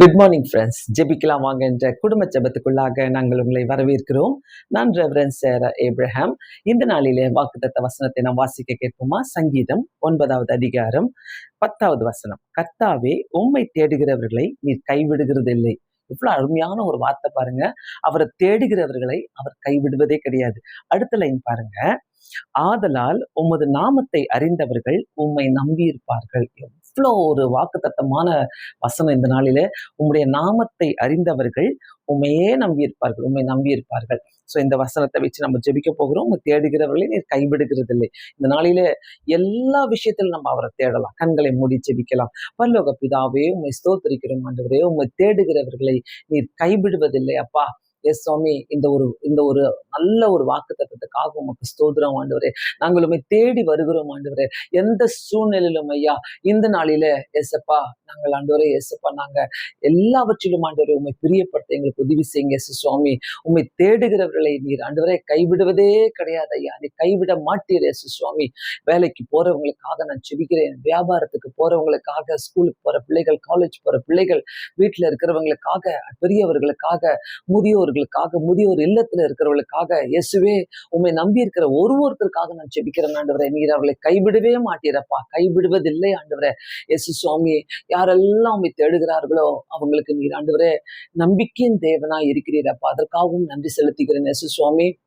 Good morning friends ஜெபிக்கலாம் வாங்க என்ற குடும்ப ஜெபத்துக்குள்ளாக நாங்கள் உங்களை வரவேற்கிறோம். நான் ரெவரன் சேர ஏப்ரஹாம் இந்த நாளிலே வாக்குத்தத்த வசனத்தை நாம் வாசிக்க கேட்போமா? சங்கீதம் ஒன்பதாவது அதிகாரம் பத்தாவது வசனம். கர்த்தாவே உம்மை தேடுகிறவர்களை நீர் கைவிடுகிறதில்லை. இவ்வளவு அருமையான ஒரு வார்த்தை பாருங்க. அவரை தேடுகிறவர்களை அவர் கைவிடுவதே கிடையாது. அடுத்த லைன் பாருங்க. ஆதலால் உமது நாமத்தை அறிந்தவர்கள் உம்மை நம்பியிருப்பார்கள். அவ்வளோ ஒரு வாக்குத்தத்தமான வசனம் இந்த நாளில். உம்முடைய நாமத்தை அறிந்தவர்கள் உண்மையே நம்பியிருப்பார்கள் உண்மை நம்பியிருப்பார்கள். ஸோ இந்த வசனத்தை வச்சு நம்ம ஜெபிக்க போகிறோம். உங்க தேடுகிறவர்களை நீர் கைவிடுகிறது இல்லை இந்த நாளிலே எல்லா விஷயத்திலும் நம்ம அவரை தேடலாம். கண்களை மூடி ஜெபிக்கலாம். பல்லோக பிதாவே உண்மை ஸ்தோத்தரிக்கிறோம் ஆண்டவரே. உண்மை தேடுகிறவர்களை நீர் கைவிடுவதில்லை அப்பா. எஸ் சுவாமி இந்த ஒரு இந்த ஒரு நல்ல ஒரு வாக்கு தத்துவத்துக்காக உமக்கு ஸ்தோத்திரம் ஆண்டவரே. நாங்கள் உண்மை தேடி வருகிறோம் ஆண்டவரே. எந்த சூழ்நிலையிலும் ஐயா இந்த நாளில எசப்பா நாங்கள் ஆண்டவரே எசப்பா நாங்க எல்லாவற்றிலும் ஆண்டவரை உண்மை பிரியப்படுத்த எங்களுக்கு உதவி செய்யுங்க எஸ் சுவாமி. உண்மை தேடுகிறவர்களை நீர் ஆண்டவரே கைவிடுவதே கிடையாது ஐயா. நீ கைவிட மாட்டீர் எஸ் சுவாமி. வேலைக்கு போறவங்களுக்காக நான் செபிக்கிறேன். வியாபாரத்துக்கு போறவங்களுக்காக ஸ்கூலுக்கு போற பிள்ளைகள் காலேஜ் போற பிள்ளைகள் வீட்டுல இருக்கிறவங்களுக்காக பெரியவர்களுக்காக முதியோர்களுக்காக முதியோர் இல்லத்துல இருக்கிறவர்களுக்காக இயேசுவே உண்மை நம்பி இருக்கிற ஒரு ஒருத்தருக்காக நான் செபிக்கிறேன் ஆண்டவரே. நீர் அவர்களை கைவிடவே மாட்டீரப்பா. கைவிடுவதில்லை ஆண்டவரே. எசு சுவாமி யாரெல்லாம் உண்மை தேடுகிறார்களோ அவங்களுக்கு நீர் ஆண்டவரே நம்பிக்கையின் தேவனா இருக்கிறீரப்பா. அதற்காகவும் நன்றி செலுத்துகிறேன் எஸ் சுவாமி.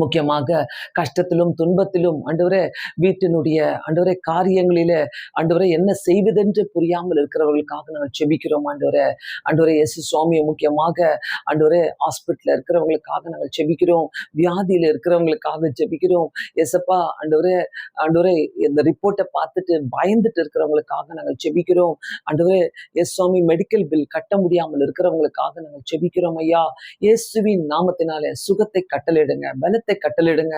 முக்கியமாக கஷ்டத்திலும் துன்பத்திலும் அண்டுவரே வீட்டினுடைய ஆண்டவரே காரியங்களில ஆண்டவரே என்ன செய்வதென்று புரியாமல் இருக்கிறவர்களுக்காக நாங்கள் செபிக்கிறோம் ஆண்டவரே. ஆண்டவரே எஸ் சுவாமியை முக்கியமாக ஆண்டவரே ஹாஸ்பிட்டலில் இருக்கிறவங்களுக்காக நாங்கள் செபிக்கிறோம். வியாதியில் இருக்கிறவங்களுக்காக ஜெபிக்கிறோம் எஸ்அப்பா ஆண்டவரே ஆண்டவரே இந்த ரிப்போர்ட்டை பார்த்துட்டு பயந்துட்டு இருக்கிறவங்களுக்காக நாங்கள் செபிக்கிறோம். ஆண்டவரே எஸ் சுவாமி மெடிக்கல் பில் கட்ட முடியாமல் இருக்கிறவங்களுக்காக நாங்கள் செபிக்கிறோம் ஐயா. இயேசுவின் நாமத்தினாலே சுகத்தை கட்டளையிடுங்க. பலத்தை கட்டளிடுங்க.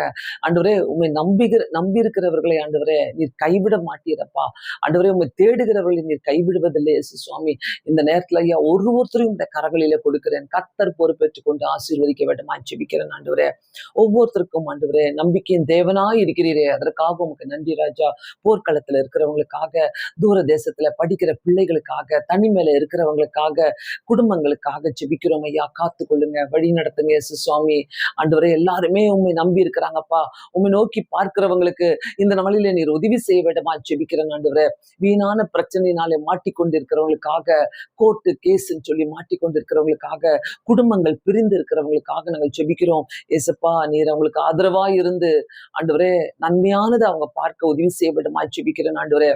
ஆண்டவரே உண்மை நம்பிகிற நம்பி இருக்கிறவர்களை ஆண்டவரே நீர் கைவிட மாட்டீரப்பா. ஆண்டவரே உண்மை தேடுகிறவர்களை நீர் கைவிடுவதில்லை இயேசு சுவாமி. இந்த நேரத்துல ஐயா ஒரு ஒருத்தரையும் இந்த கரங்களில கொடுக்கிறேன். கத்தர் பொறுப்பேற்றுக் கொண்டு ஆசீர்வதிக்க வேண்டுமா? ஜெபிக்கிறேன் ஆண்டவரே. ஒவ்வொருத்தருக்கும் ஆண்டவரே நம்பிக்கையின் தேவனாய் இருக்கிறீரே. அதற்காக உமக்கு நன்றி ராஜா. போர்க்களத்துல இருக்கிறவங்களுக்காக தூர தேசத்துல படிக்கிற பிள்ளைகளுக்காக தனிமையில இருக்கிறவங்களுக்காக குடும்பங்களுக்காக ஜெபிக்கிறோம் ஐயா. காத்து கொள்ளுங்க வழி நடத்துங்க இயேசு சுவாமி. ஆண்டவரே எல்லாருமே உண்மை நம்பி இருக்கிறாங்கப்பா. உண்மை நோக்கி பார்க்கிறவங்களுக்கு இந்த நாளில நீர் உதவி செய்ய வேண்டுமா ஜெபிக்கிறேன் ஆண்டவரே. வீணான பிரச்சனையினாலே மாட்டிக்கொண்டிருக்கிறவங்களுக்காக கோர்ட்டு கேஸ்ன்னு சொல்லி மாட்டிக்கொண்டிருக்கிறவங்களுக்காக குடும்பங்கள் பிரிந்து இருக்கிறவங்களுக்காக நாங்கள் ஜெபிக்கிறோம். ஏசப்பா நீர் அவங்களுக்கு ஆதரவா இருந்து ஆண்டவரே நன்மையானதை அவங்க பார்க்க உதவி செய்ய வேண்டுமா ஜெபிக்கிறேன் ஆண்டவரே.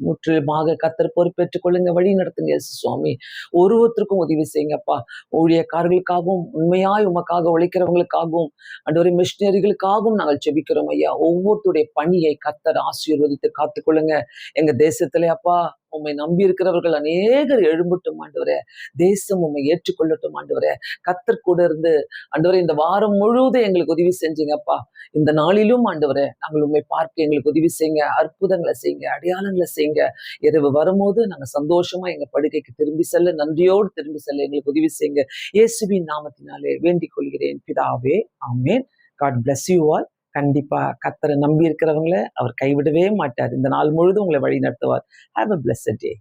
முற்றிலுமாக கத்தர் பொறுப்பேற்றுக் கொள்ளுங்க வழி நடத்துங்க சுவாமி. ஒரு ஒருத்தருக்கும் உதவி செய்யுங்கப்பா. ஊழியக்காரர்களுக்காகவும் உண்மையாய் உமக்காக உழைக்கிறவங்களுக்காகவும் அண்டவரை மிஷினரிகளுக்காகவும் நாங்கள் செபிக்கிறோம் ஐயா. ஒவ்வொருத்தருடைய பணியை கத்தர் ஆசீர்வதித்து காத்துக்கொள்ளுங்க எங்க தேசத்துல அப்பா உண்மை நம்பி இருக்கிறவர்கள் அநேகர் எழும்பட்டும் ஆண்டவரே. தேசம் உண்மை ஏற்றுக்கொள்ளட்டும் ஆண்டவரே. கத்தர் கூட இருந்து ஆண்டவரே இந்த வாரம் முழுவதும் எங்களுக்கு உதவி செஞ்சீங்கப்பா இந்த நாளிலும் ஆண்டவரே நாங்கள் உண்மை பார்க்க எங்களுக்கு உதவி செய்யுங்க அற்புதங்களை செய்யுங்க அடையாளங்களை செய்யுங்க. இரவு வரும்போது நாங்க சந்தோஷமா எங்க படுக்கைக்கு திரும்பி செல்ல நன்றியோடு திரும்பி செல்ல எங்களுக்கு உதவி செய்யுங்க. இயேசுவின் நாமத்தினாலே வேண்டிக் கொள்கிறேன் பிதாவே ஆமேன். காட் பிளஸ் யூ ஆல் கண்டிப்பா கத்தரை நம்பி இருக்கிறவங்கள அவர் கைவிடவே மாட்டார். இந்த நாள் முழுதும் உங்களை வழி நடத்துவார் ஹாவ் அ பிளஸ் டே